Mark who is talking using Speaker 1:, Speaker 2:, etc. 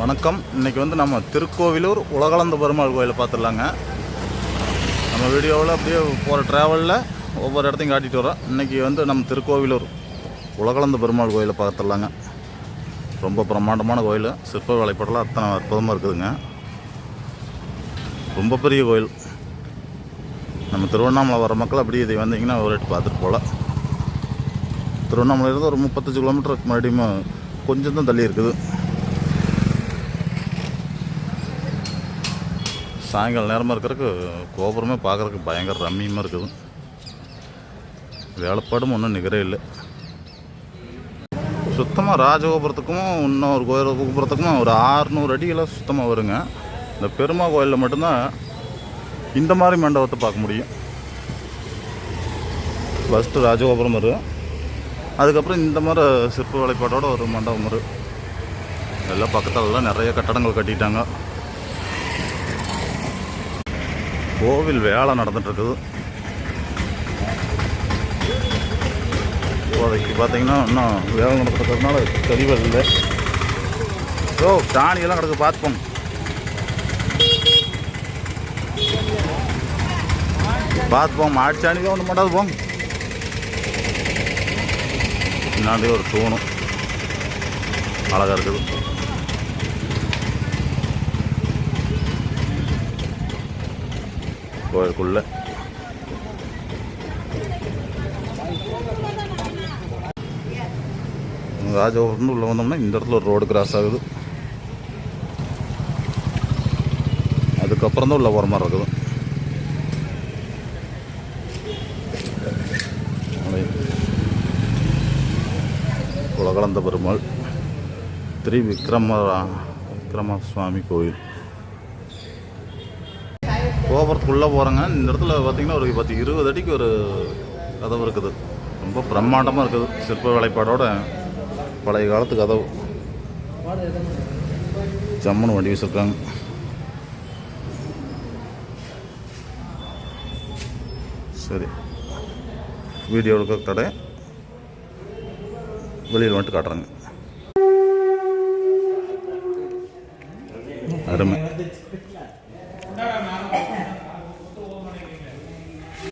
Speaker 1: வணக்கம். இன்றைக்கி வந்து நம்ம திருக்கோவிலூர் உலகளந்த பெருமாள் கோயிலை பார்த்துடலாங்க. நம்ம வீடியோவில் அப்படியே போகிற ட்ராவலில் ஒவ்வொரு இடத்தையும் காட்டிட்டு வரோம் இன்றைக்கி வந்து நம்ம திருக்கோவிலூர் உலகளந்த பெருமாள் கோயிலை பார்த்துடலாங்க. ரொம்ப பிரம்மாண்டமான கோயில். சிற்ப வேலைப்பாடெல்லாம் அத்தனை அற்புதமாக இருக்குதுங்க. ரொம்ப பெரிய கோயில். நம்ம திருவண்ணாமலை வர மக்கள் அப்படியே இதை வந்தீங்கன்னா ஒரு எட்டு பார்த்துட்டு போகலாம். திருவண்ணாமலையிலேருந்து ஒரு முப்பத்தஞ்சு கிலோமீட்டருக்கு மறுபடியும் கொஞ்சம் தான் தள்ளி இருக்குது. சாயங்கால நேரமாக இருக்கிறதுக்கு கோபுரமே பார்க்குறதுக்கு பயங்கர ரம்மியமாக இருக்குது. வேலைப்பாடும் ஒன்றும் நிகரே இல்லை. சுத்தமாக ராஜகோபுரத்துக்கும் இன்னொரு கோயில் கோபுரத்துக்கும் ஒரு ஆறுநூறு அடியெல்லாம் சுத்தமாக வருங்க. இந்த பெருமா கோயிலில் மட்டும்தான் இந்த மாதிரி மண்டபத்தை பார்க்க முடியும். ஃபஸ்ட்டு ராஜகோபுரம் வரும் அதுக்கப்புறம் இந்த மாதிரி சிற்ப வேலைப்பாட்டோட ஒரு மண்டபம் வரும் எல்லாம் பக்கத்துலலாம் நிறைய கட்டடங்கள் கட்டிட்டாங்க. கோவில் வேலை நடந்துகிட்ருக்குது இப்போதைக்கு பார்த்தீங்கன்னா இன்னும் வேலை நடக்கிறதுனால தெளிவாக இல்லை. ஓ சாணியெல்லாம் கிடக்கு பார்த்துப்போம் பார்த்துப்போம் மாட்டு சாணி ஒன்று மாட்டாது போங்க. பின்னாடி ஒரு தூணும். அழகாக இருக்குது. கோயிலுக்குள்ள. ராஜகோபுரம் உள்ள வந்தோம்னா இந்த இடத்துல ஒரு ரோடு கிராஸ் ஆகுது. அதுக்கப்புறம் தான் உள்ள போகிற மாதிரி இருக்குது. உலகளந்த பெருமாள் திரு விக்ரம விக்ரம சுவாமி கோயில். கோபுரத்துக்குள்ளே போகிறாங்க. இந்த இடத்துல பார்த்திங்கன்னா ஒரு பத்து இருபது அடிக்கு ஒரு கதவு இருக்குது. ரொம்ப பிரம்மாண்டமாக இருக்குது. சிற்ப வேலைப்பாடோட பழைய காலத்து கதவு. ஜம்முன்னு வண்டி வச்சுருக்காங்க சரி. வீடியோ எடுக்க கடை. வெளியில் வந்துட்டு காட்டுறாங்க. அருமை. 当然拿了。